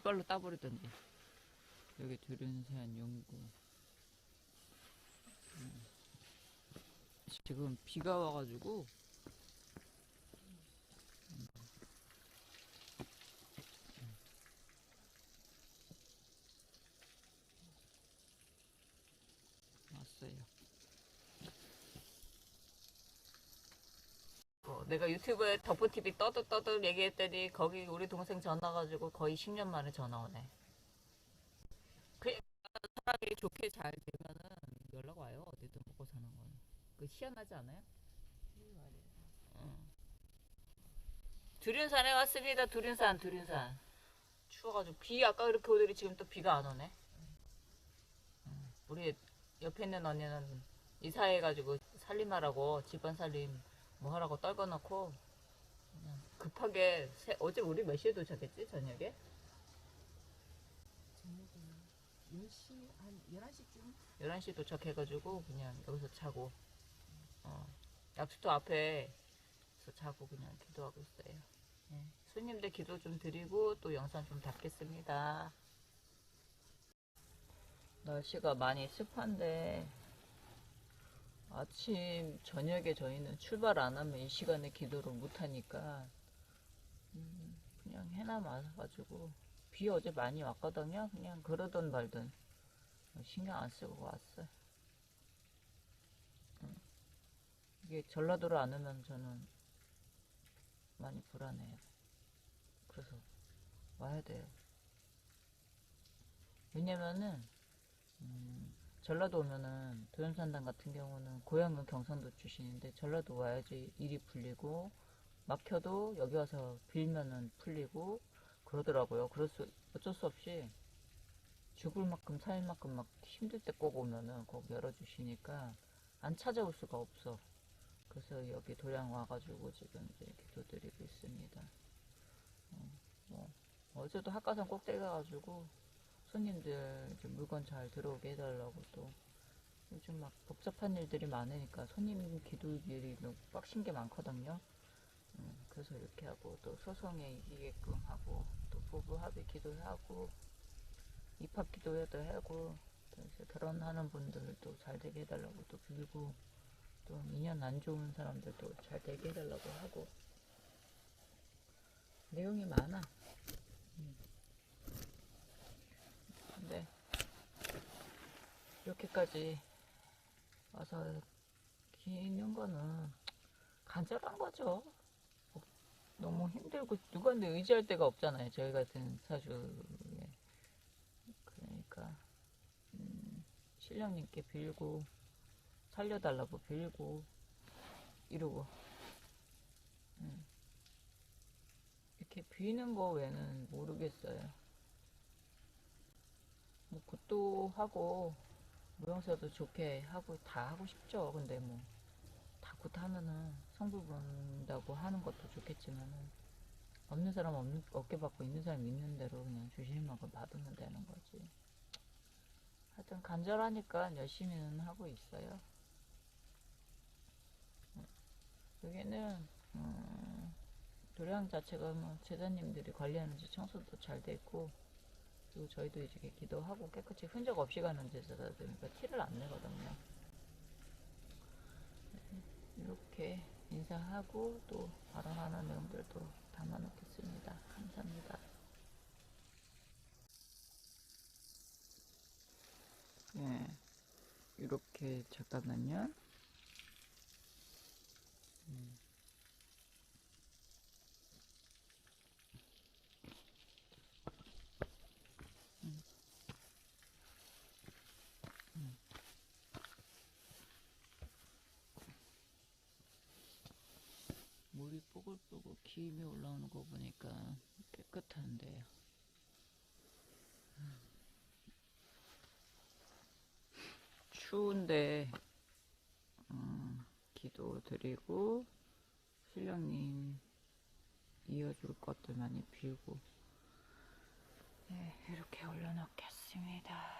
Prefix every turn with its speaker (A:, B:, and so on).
A: 이빨로 따버리던지. 여기 두륜산 연구. 음. 지금 비가 와가지고 음. 왔어요. 어, 내가 유튜브에 덕분TV 떠들 떠들 얘기했더니 거기 우리 동생 전화 가지고 거의 10년 만에 전화 오네. 그 사람이 좋게 잘 되면은 연락 와요. 어디든 먹고 사는 건. 그 희한하지 않아요? 어. 두륜산에 왔습니다. 두륜산, 두륜산. 추워가지고 비 아까 그렇게 오더니 지금 또 비가 안 오네. 음, 우리 옆에 있는 언니는 이사해가지고 살림하라고 집안 살림 뭐 하라고 떨궈놓고 급하게 새- 어제 우리 몇 시에 도착했지 저녁에?
B: 저녁에 10시, 한 11시쯤?
A: 11시 도착해가지고 그냥 여기서 자고 어, 약수터 앞에서 자고 그냥 기도하고 있어요. 네. 손님들 기도 좀 드리고 또 영상 좀 담겠습니다. 날씨가 많이 습한데 아침 저녁에 저희는 출발 안 하면 이 시간에 기도를 못 하니까 음, 그냥 해나 마셔가지고 비 어제 많이 왔거든요. 그냥 그러던 말든 신경 안 쓰고 왔어요. 음. 이게 전라도로 안 오면 저는 많이 불안해요. 그래서 와야 돼요. 왜냐면은 음, 전라도 오면은 도연산당 같은 경우는 고향은 경상도 출신인데 전라도 와야지 일이 풀리고 막혀도 여기 와서 빌면은 풀리고 그러더라고요. 그럴 수 어쩔 수 없이 죽을 만큼 살 만큼 막 힘들 때 꼭 오면은 거기 열어주시니까 안 찾아올 수가 없어. 그래서 여기 도량 와가지고 지금 이제 기도 드리고 있습니다. 어, 뭐 어제도 학가산 꼭대기 가가지고 손님들 물건 잘 들어오게 해달라고 또 요즘 막 복잡한 일들이 많으니까 손님 기도 일이 너무 빡신 게 많거든요. 음, 그래서 이렇게 하고 또 소송에 이기게끔 하고 또 부부 합의 기도하고 입학 기도회도 하고 또 결혼하는 분들도 잘 되게 해달라고 또 빌고 또 인연 안 좋은 사람들도 잘 되게 해달라고 하고 내용이 많아. 음. 근데 이렇게까지 와서 기는 거는 간절한 거죠. 어, 너무 힘들고 누구한테 의지할 데가 없잖아요. 저희 같은 사주에. 그러니까 음, 신령님께 빌고 살려달라고 빌고 이러고 음. 이렇게 비는 거 외에는 모르겠어요. 뭐 굿도 하고 무용사도 좋게 하고 다 하고 싶죠. 근데 뭐 다굿 하면은 성부 본다고 하는 것도 좋겠지만은 없는 사람 없는 어깨 받고 있는 사람 있는 대로 그냥 주시는 만큼 받으면 되는 거지. 하여튼 간절하니까 열심히는 하고 있어요. 여기는 음, 도량 자체가 뭐 제자님들이 관리하는지 청소도 잘돼 있고 그리고 저희도 이제 기도하고 깨끗이 흔적 없이 가는 제자다 보니까 티를 안 내거든요. 이렇게 인사하고 또 발언하는 내용들도 담아 놓겠습니다. 감사합니다. 예, 이렇게 잠깐만요. 물이 뽀글뽀글 기임이 올라오는 거 보니까 깨끗한데요. 추운데 어, 기도 드리고 신령님 이어줄 것들 많이 빌고 네, 이렇게 올려놓겠습니다.